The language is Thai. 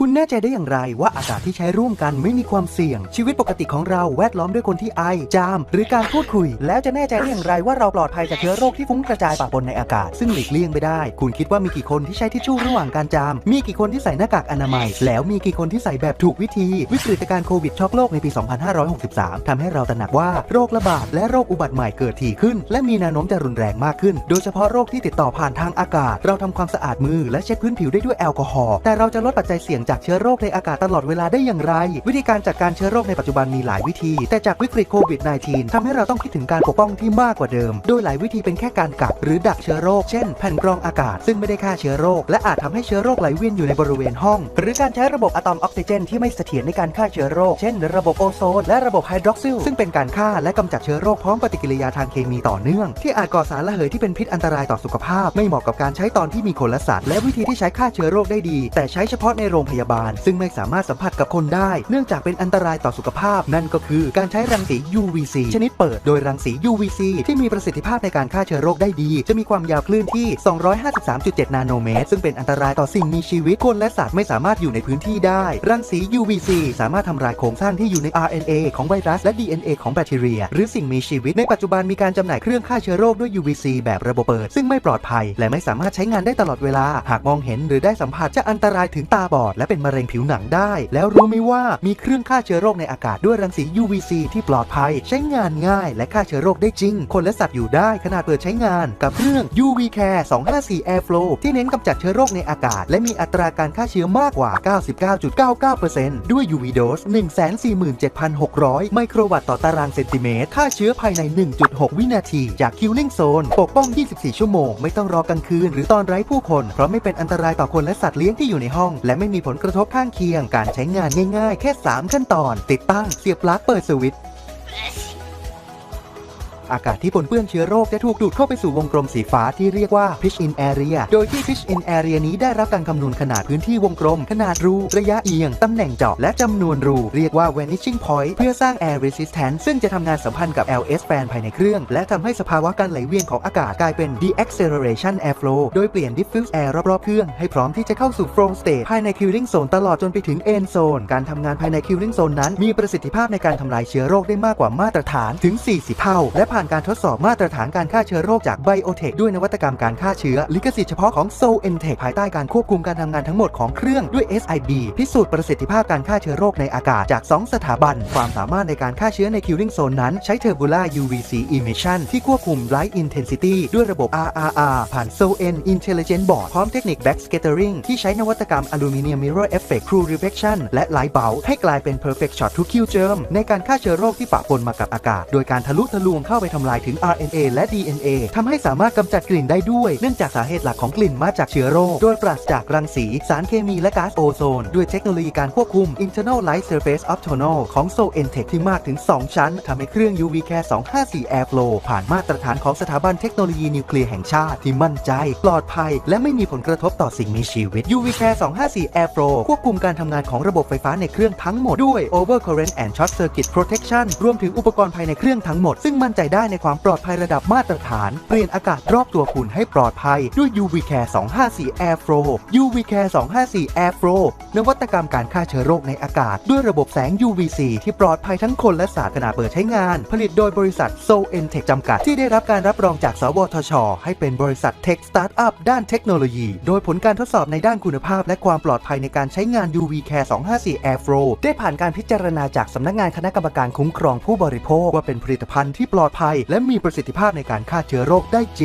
คุณแน่ใจได้อย่างไรว่าอากาศที่ใช้ร่วมกันไม่มีความเสี่ยง ชีวิตปกติของเราแวดล้อมด้วยคนที่ไอ จาม หรือการพูดคุย แล้วจะแน่ใจได้อย่างไรว่าเราปลอดภัยจากเชื้อโรคที่ฟุ้งกระจายปะปนในอากาศ ซึ่งหลีกเลี่ยงไม่ได้ คุณคิดว่ามีกี่คนที่ใช้ทิชชู่ระหว่างการจาม มีกี่คนที่ใส่หน้ากากอนามัย แล้วมีกี่คนที่ใส่แบบถูกวิธี วิกฤตการณ์โควิดช็อกโลกในปี 2563ทำให้เราตระหนักว่าโรคระบาดและโรคอุบัติใหม่เกิดถี่ขึ้น และมีแนวโน้มจะรุนแรงมากขึ้น โดยเฉพาะโรคที่ติดต่อผ่านทางอากาศ เราทำความสะอาดมือและเช็ดพื้นผิวได้ด้วยแอลกอฮอล์แต่เราจะลดปัจจัยเสี่ยงจากเชื้อโรคในอากาศตลอดเวลาได้อย่างไร วิธีการจัดการเชื้อโรคในปัจจุบันมีหลายวิธี แต่จากวิกฤตโควิด -19 ทำให้เราต้องคิดถึงการปกป้องที่มากกว่าเดิม โดยหลายวิธีเป็นแค่การกักหรือดักเชื้อโรค เช่น แผ่นกรองอากาศ ซึ่งไม่ได้ฆ่าเชื้อโรค และอาจทำให้เชื้อโรคไหลเวียนอยู่ในบริเวณห้อง หรือการใช้ระบบอะตอมออกซิเจนที่ไม่เสถียรในการฆ่าเชื้อโรค เช่น ระบบโอโซน และระบบไฮดรอกซิล ซึ่งเป็นการฆ่าและกำจัดเชื้อโรคพร้อมปฏิกิริยาทางเคมีต่อเนื่อง ที่อาจก่อสารระเหยที่เป็นพิษอันตรายต่อสุขภาพ ไม่เหมาะกับการใช้ตอนที่มีคนละสัตว์และวิธีที่ใช้ฆ่าเชื้อโรคได้ดี แต่ใช้เฉพาะในโรงพยาบาล ซึ่งไม่สามารถสัมผัสกับคนได้ เนื่องจากเป็นอันตรายต่อสุขภาพ นั่นก็คือการใช้รังสี UVC ชนิดเปิด โดยรังสี UVC ที่มีประสิทธิภาพในการฆ่าเชื้อโรคได้ดี จะมีความยาวคลื่นที่ 253.7 นาโนเมตร ซึ่งเป็นอันตรายต่อสิ่งมีชีวิตคนและสัตว์ไม่สามารถอยู่ในพื้นที่ได้ รังสี UVC สามารถทำลายโครงสร้างที่อยู่ใน RNA ของไวรัสและ DNA ของแบคทีเรีย หรือสิ่งมีชีวิตในปัจจุบันมีการจำหน่ายเครื่องฆ่าเชื้อโรคด้วย UVC แบบระบบเปิด ซึ่งไม่ปลอดภัย และไม่สามารถใช้งานได้ตลอดเวลา หากมองเห็นหรือได้สัมผัสจะอันตรายถึงตาบอดและเป็นมะเร็งผิวหนังได้ แล้วรู้ไหมว่ามีเครื่องฆ่าเชื้อโรคในอากาศด้วยรังสี UVC ที่ปลอดภัย ใช้งานง่ายและฆ่าเชื้อโรคได้จริง คนและสัตว์อยู่ได้ขนาดเปิดใช้งานกับเครื่อง UV Care 254 Airflow ที่เน้นกำจัดเชื้อโรคในอากาศ และมีอัตราการฆ่าเชื้อมากกว่า 99.99%ด้วย UV dose 147,600 ไมโครวัตต์ต่อตารางเซนติเมตร ฆ่าเชื้อภายใน 1.6 วินาที จาก Killing Zone ปกป้อง 24 ชั่วโมง ไม่ต้องรอกลางคืน หรือตอนไร้ผู้คน เพราะไม่เป็นอันตรายต่อคนและสัตว์เลี้ยงที่อยู่ในห้อง และไม่มีผลลกระทบข้างเคียงการใช้งานง่ายๆ แค่ 3 ขั้นตอน ติดตั้งเสียบปลั๊กเปิดสวิตช์ อากาศที่ปนเปื้อนเชื้อโรคจะถูกดูดเข้าไปสู่วงกลมสีฟ้าที่เรียกว่า pitch in area โดยที่ pitch in area นี้ได้รับการคำนวณขนาดพื้นที่วงกลม ขนาดรู ระยะเอียง ตำแหน่งเจาะ และจำนวนรู เรียกว่า vanishing point เพื่อสร้าง air resistance ซึ่งจะทำงานสัมพันธ์กับ LS fan ภายในเครื่อง และทำให้สภาวะการไหลเวียนของอากาศกลายเป็น deacceleration airflow โดยเปลี่ยน diffuse air รอบๆเครื่องให้พร้อมที่จะเข้าสู่ flow state ภายใน cooling zone ตลอดจนไปถึง end zone การทำงานภายใน cooling zone นั้น มีประสิทธิภาพในการทำลายเชื้อโรคได้มากกว่ามาตรฐานถึง 40 เท่า และผ่านการทดสอบมาตรฐานการฆ่าเชื้อโรคจาก Biotech ด้วยนวัตกรรมการฆ่าเชื้อ ลิขสิทธิ์เฉพาะของ s o e n t e c h ภายใต้การควบคุมการทำงานทั้งหมดของเครื่องด้วย SIB พิสูจน์ประสิทธิภาพการฆ่าเชื้อโรคในอากาศจาก 2 สถาบัน ความสามารถในการฆ่าเชื้อใน Killing Zone นั้นใช้ Tubular UVC Emission ที่ควบคุม Light Intensity ด้วยระบบ RRR ผ่าน s o e n Intelligent Board พร้อมเทคนิค Back Scattering ที่ใช้นวัตกรรม Aluminium Mirror Effect True Reflection และ Light Bulb ให้กลายเป็น Perfect Shot to Kill Germ ในการฆ่าเชื้อโรคที่ปะปนมากับอากาศ โดยการทะลุทะลวงเข้าไปทำลายถึง RNA และ DNA ทำให้สามารถกำจัดกลิ่นได้ด้วย เนื่องจากสาเหตุหลักของกลิ่นมาจากเชื้อโรค โดยปราศจากรังสี สารเคมีและก๊าซโอโซน ด้วยเทคโนโลยีการควบคุม Internal Light Surface Optonal ของ s o e n t e c h ที่มากถึง 2 ชั้นทำให้เครื่อง UV Care 254 Airflow ผ่านมาตรฐานของสถาบันเทคโนโลยีนิวเคลียร์แห่งชาติที่มั่นใจ ปลอดภัย และไม่มีผลกระทบต่อสิ่งมีชีวิต UV Care 254 Airflow ควบคุมการทำงานของระบบไฟฟ้าในเครื่องทั้งหมดด้วย Overcurrent and Short Circuit Protection รวมถึงอุปกรณ์ภายในเครื่องทั้งหมดซึ่งมั่นใจได้ได้ในความปลอดภัยระดับมาตรฐาน เปลี่ยนอากาศรอบตัวคุณให้ปลอดภัยด้วย UV Care 254 Airflow UV Care 254 Airflow นวัตกรรมการฆ่าเชื้อโรคในอากาศ ด้วยระบบแสง UVC ที่ปลอดภัยทั้งคนและสัตว์ขณะเปิดใช้งาน ผลิตโดยบริษัท s o e n t e c h จำกัด ที่ได้รับการรับรองจาก สวทช ให้เป็นบริษัทเทคสตาร์ทอัพด้านเทคโนโลยี โดยผลการทดสอบในด้านคุณภาพ และความปลอดภัยในการใช้งาน UV Care 254 Airflow ได้ผ่านการพิจารณาจากสำนักงานคณะกรรมการคุ้มครองผู้บริโภคว่าเป็นผลิตภัณฑ์ที่ปลอดภัยภัย และมีประสิทธิภาพในการฆ่าเชื้อโรคได้จริง